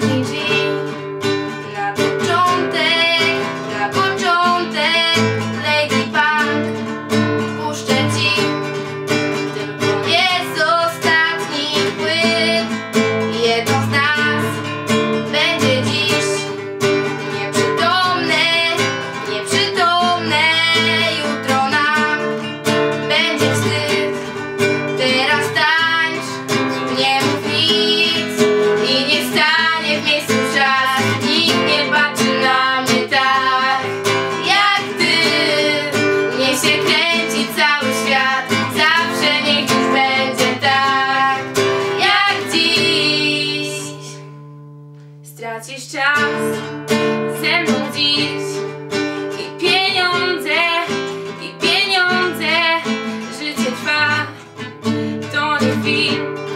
happy. Stracisz czas. Ze mną dziś I pieniądze, i pieniądze. Życie trwa, to nie film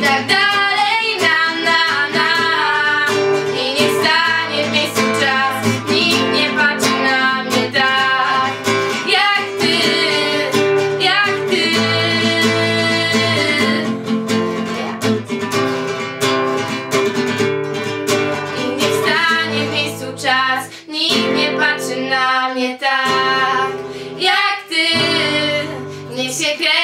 i tak dalej na na na. I nie stanie w miejscu czas, nikt nie patrzy na mnie tak. Jak ty, jak ty. I nie stanie w miejscu czas, nikt nie patrzy na mnie tak. Jak ty, niech się kręci.